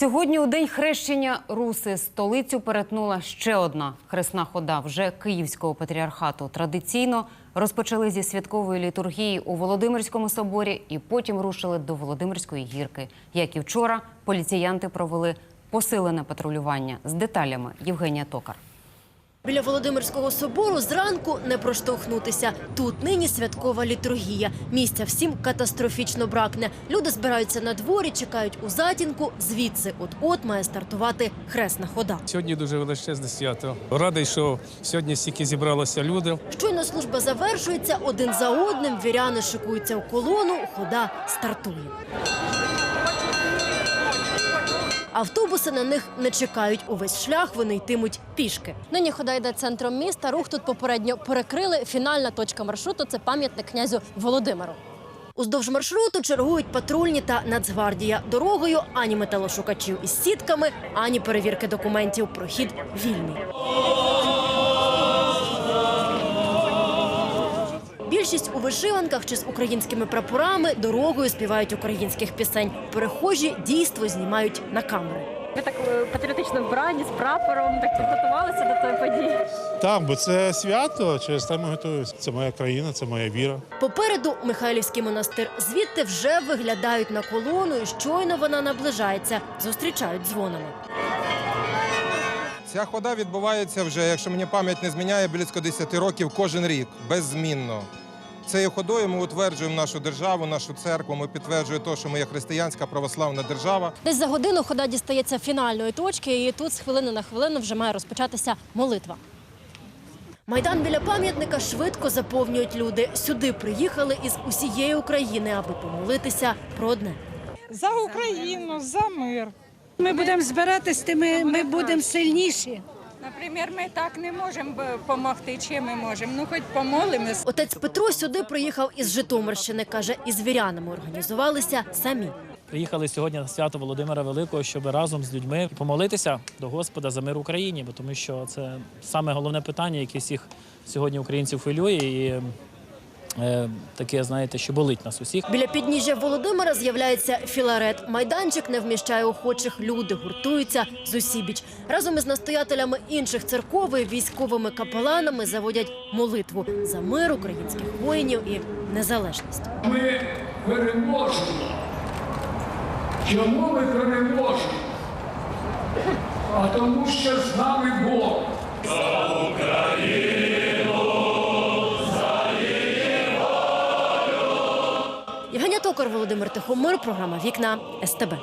Сьогодні у день хрещення Руси столицю перетнула ще одна хресна хода вже Київського патріархату. Традиційно розпочали зі святкової літургії у Володимирському соборі і потім рушили до Володимирської гірки. Як і вчора, поліціянти провели посилене патрулювання з деталями Євгенія Токар. Біля Володимирського собору зранку не проштовхнутися. Тут нині святкова літургія. Місця всім катастрофічно бракне. Люди збираються на дворі, чекають у затінку. Звідси от-от має стартувати хресна хода. Сьогодні дуже величезне свято. Радий, що сьогодні стільки зібралося люди. Щойно служба завершується, один за одним віряни шикуються у колону, хода стартує. Автобуси на них не чекають. Увесь шлях вони йтимуть пішки. Нині хода йде центром міста. Рух тут попередньо перекрили. Фінальна точка маршруту це пам'ятник князю Володимиру. Уздовж маршруту чергують патрульні та Нацгвардія. Дорогою ані металошукачів із сітками, ані перевірки документів. Прохід вільний. Більшість у вишиванках чи з українськими прапорами дорогою співають українських пісень. Перехожі дійство знімають на камери. Ви так е, патріотично вбрані з прапором, так підготувалися до тої події. Так, бо це свято, через те ми готуємося. Це моя країна, це моя віра. Попереду Михайлівський монастир. Звідти вже виглядають на колону, і щойно вона наближається. Зустрічають дзвонами. Ця хода відбувається вже, якщо мені пам'ять не зміняє, близько 10 років кожен рік, беззмінно. Цією ходою ми утверджуємо нашу державу, нашу церкву. Ми підтверджуємо те, що ми є християнська православна держава. Десь за годину хода дістається фінальної точки, і тут з хвилини на хвилину вже має розпочатися молитва. Майдан біля пам'ятника швидко заповнюють люди. Сюди приїхали із усієї України, аби помолитися про одне. За Україну, за мир. Ми будемо збиратись, тими ми будемо сильніші. Наприклад, ми так не можемо допомогти, чим ми можемо. Ну, хоч помолимось. Отець Петро сюди приїхав із Житомирщини. каже, із вірянами організувалися самі. Приїхали сьогодні на свято Володимира Великого, щоб разом з людьми помолитися до Господа за мир в Україні, бо тому що це саме головне питання, яке всіх сьогодні українців хвилює, і таке, знаєте, що болить нас усіх. Біля підніжжя Володимира з'являється філарет. Майданчик не вміщає охочих. Люди гуртуються з усібіч. Разом із настоятелями інших церков і військовими капеланами заводять молитву за мир українських воїнів і незалежність. Ми переможемо. Чому ми переможемо? А тому що з нами Токар, Володимир Тихомир, програма Вікна СТБ.